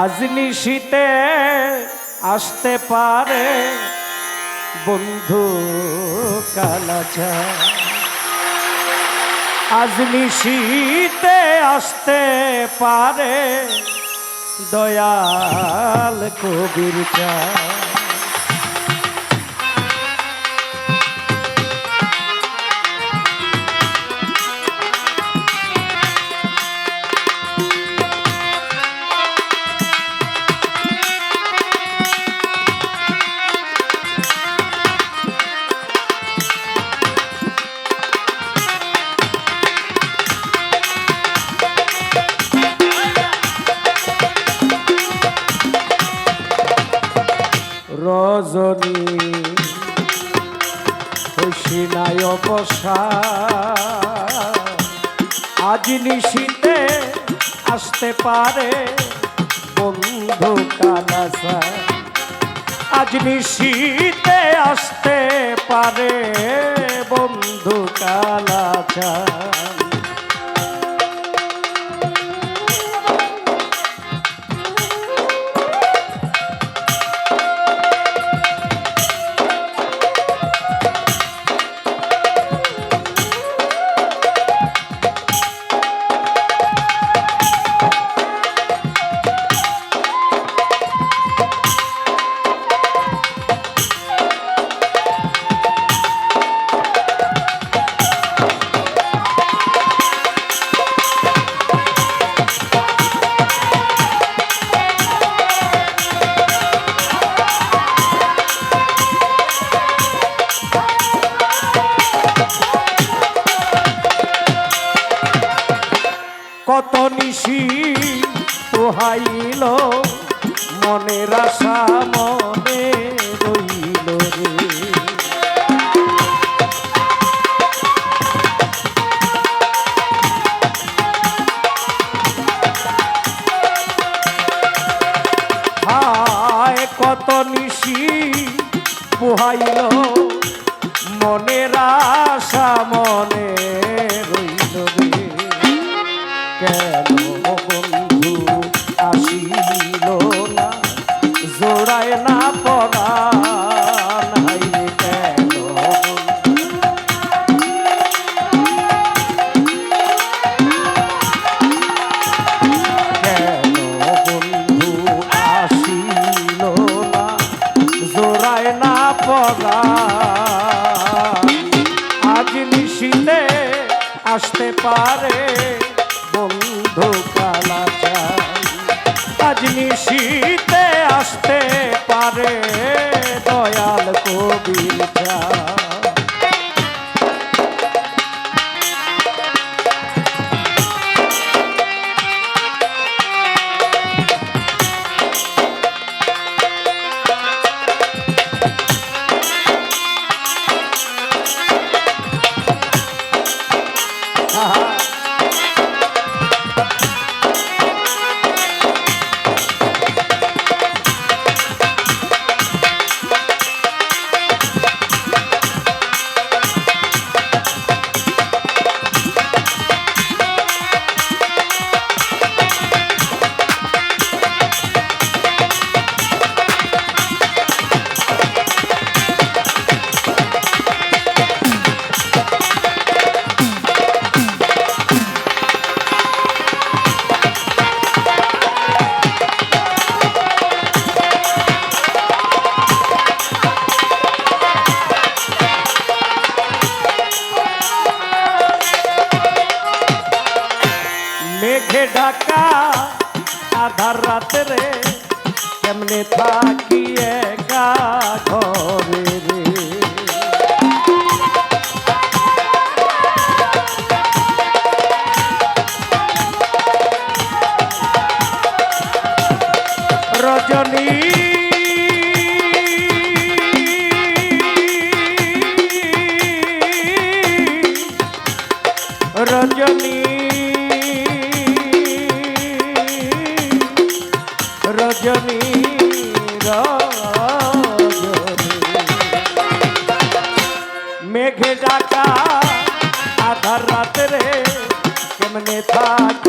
আজ নিশীতে আসতে পারে বন্ধু কালাচা। আজ নিশীতে আসতে পারে দয়াল কবির চা। রজনী। খুশিনায় বসা আজ নিশীতে আসতে পারে বন্ধু কালাসা। আজ নিশীতে আসতে পারে বন্ধু কালাচা পোহাইল মনের আশা নিশিতে আসতে পারে বন্ধু কালাচা আজ নিশিতে আসতে পারে দয়াল কবির চা মেঘে ঢাকা আধার রাতে রে কেমনে থাকি একা ঘরে রে রজনী রজনী রজনী। মেঘে ডাকা আধার রাত্রে কেমনে থাকি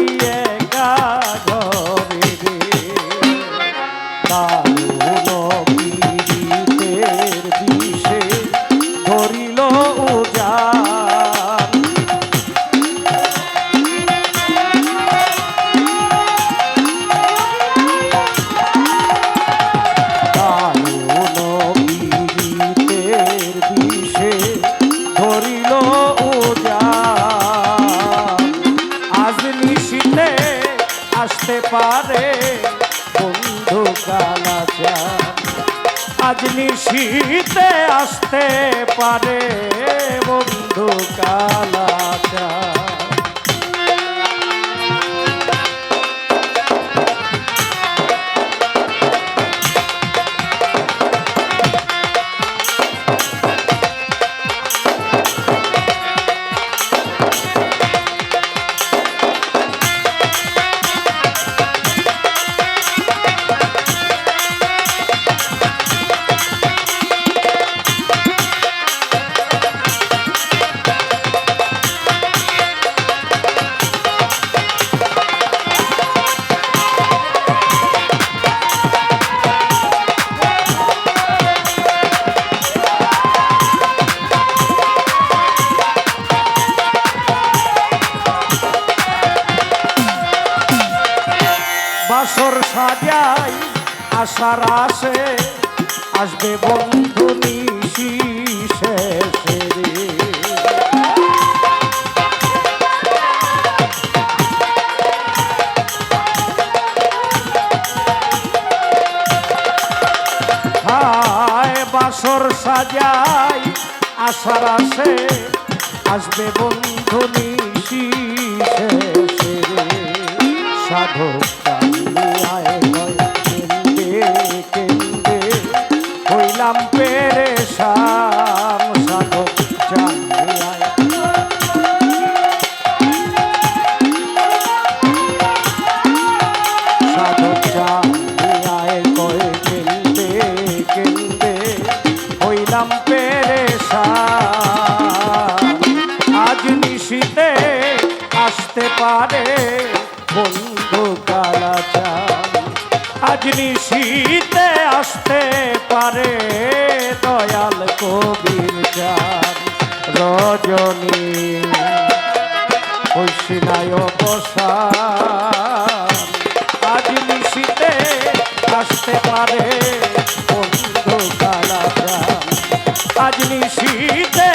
আজ নিশীতে আসতে পারে বন্ধু কালাচা আশার আসে আসবে বন্ধু বাসর সাজাই আশার আসে আসবে বন্ধু নিশি শেষে পারে বন্ধু কালাচার আজ নিশিতে আসতে পারে দয়াল কবির চার রজনী ঐশিনায় বসার আজ নিশিতে আসতে পারে বন্ধু কালাচার আজ নিশিতে